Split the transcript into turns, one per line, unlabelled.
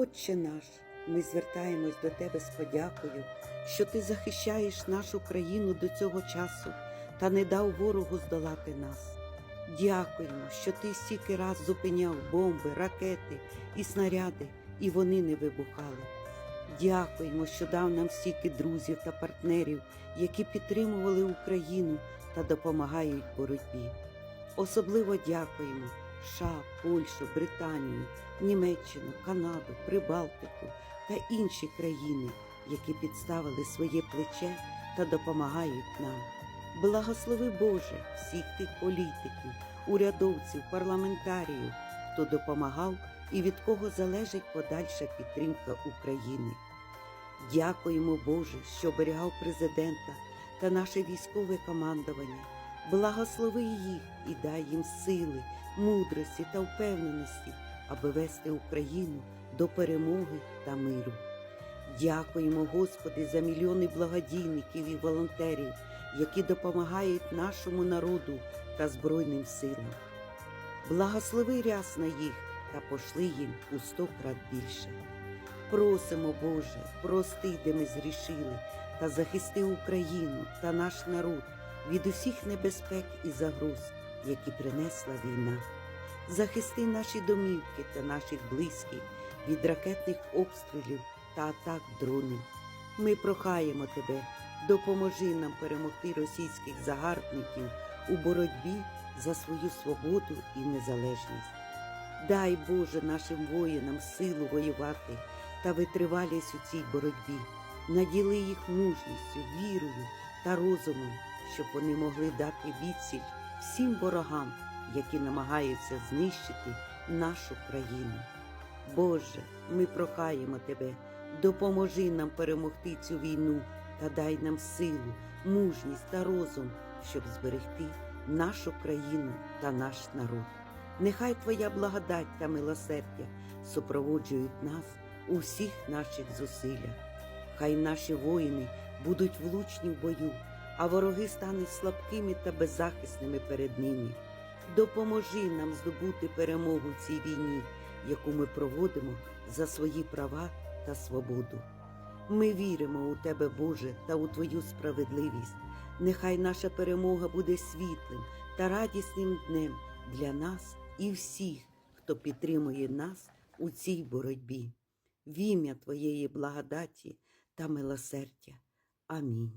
Отче наш, ми звертаємось до Тебе з подякою, що Ти захищаєш нашу країну до цього часу та не дав ворогу здолати нас. Дякуємо, що ти стільки раз зупиняв бомби, ракети і снаряди, і вони не вибухали. Дякуємо, що дав нам стільки друзів та партнерів, які підтримували Україну та допомагають боротьбі. Особливо дякуємо США, Польщу, Британію, Німеччину, Канаду, Прибалтику та інші країни, які підставили своє плече та допомагають нам. Благослови Боже всіх тих політиків, урядовців, парламентаріїв, хто допомагав і від кого залежить подальша підтримка України. Дякуємо Боже, що оберігав президента та наше військове командування. Благослови їх і дай їм сили, мудрості та впевненості, аби вести Україну до перемоги та миру. Дякуємо, Господи, за мільйони благодійників і волонтерів, які допомагають нашому народу та Збройним силам. Благослови рясно їх та пошли їм у сто крат більше. Просимо, Боже, прости, де ми зрішили, та захисти Україну та наш народ від усіх небезпек і загроз, які принесла війна. Захисти наші домівки та наших близьких від ракетних обстрілів та атак дронів. Ми прохаємо Тебе, допоможи нам перемогти російських загарбників у боротьбі за свою свободу і незалежність. Дай Боже нашим воїнам силу воювати та витривалість у цій боротьбі, наділи їх мужністю, вірою та розумом, щоб вони могли дати відсіч всім ворогам, які намагаються знищити нашу країну. Боже, ми прохаємо Тебе, допоможи нам перемогти цю війну та дай нам силу, мужність та розум, щоб зберегти нашу країну та наш народ. Нехай Твоя благодать та милосердя супроводжують нас у всіх наших зусиллях. Хай наші воїни будуть влучні в бою, а вороги стануть слабкими та беззахисними перед ними. Допоможи нам здобути перемогу в цій війні, яку ми проводимо за свої права та свободу. Ми віримо у Тебе, Боже, та у Твою справедливість. Нехай наша перемога буде світлим та радісним днем для нас і всіх, хто підтримує нас у цій боротьбі. В ім'я Твоєї благодаті та милосердя. Амінь.